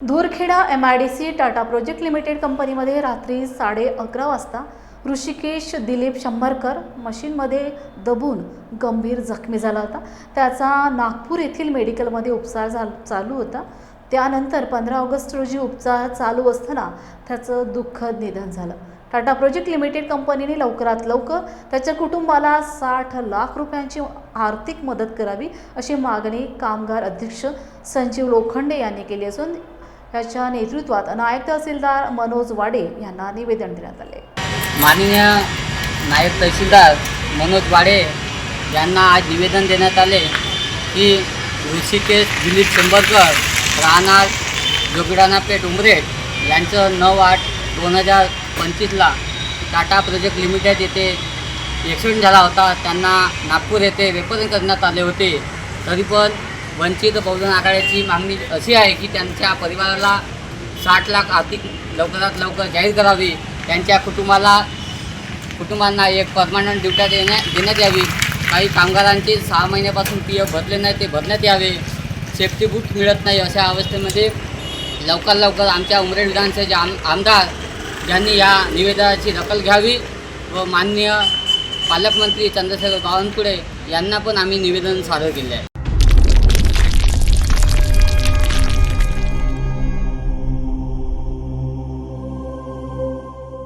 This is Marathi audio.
Dhurkheda M I D C Tata project limited कंपनीमध्ये रात्री साडे अकरा वाजता ऋषिकेश दिलीप शंभरकर मशीनमध्ये दबून गंभीर जखमी झाला होता. त्याचा नागपूर येथील मेडिकलमध्ये उपचार झाल चालू होता. त्यानंतर पंधरा ऑगस्ट रोजी उपचार चालू असताना त्याचं दुःखद निधन झालं. टाटा प्रोजेक्ट लिमिटेड कंपनीने लवकरात लवकर त्याच्या कुटुंबाला साठ लाख रुपयांची आर्थिक मदत करावी अशी मागणी कामगार अध्यक्ष संजीव लोखंडे यांनी केली असून याच्या नेतृत्वात नायक तहसीलदार मनोज वाडे यांना निवेदन देण्यात आले. माननीय नायब तहसीलदार मनोज वाडे यांना आज निवेदन देण्यात आले की ऋषिकेश दिलीप शंभरकर राहणार जोगिडाना पेठ उमरेट यांचं नऊ आठ दोन हजार पंचवीसला टाटा प्रोजेक्ट लिमिटेड येथे ॲक्सिडेंट झाला होता. त्यांना नागपूर येथे रेफर करण्यात आले होते. तरी पण वंचित बहुजन आघाड्याची मागणी अशी आहे की त्यांच्या परिवाराला साठ लाख आर्थिक लवकरात लवकर जाहीर करावी. त्यांच्या कुटुंबाला कुटुंबांना एक परमानंट ड्युट्या देण्या देण्यात यावी. काही कामगारांचे सहा महिन्यापासून पी एफ भरले नाही ते भरण्यात यावे. सेफ्टी बूट मिळत नाही अशा अवस्थेमध्ये लवकर लवकर आमच्या उमरेड विधानसभेचे आम आमदार यांनी या निवेदनाची दखल घ्यावी व माननीय पालकमंत्री चंद्रशेखर बावनकुळे यांना पण आम्ही निवेदन सादर केले आहे.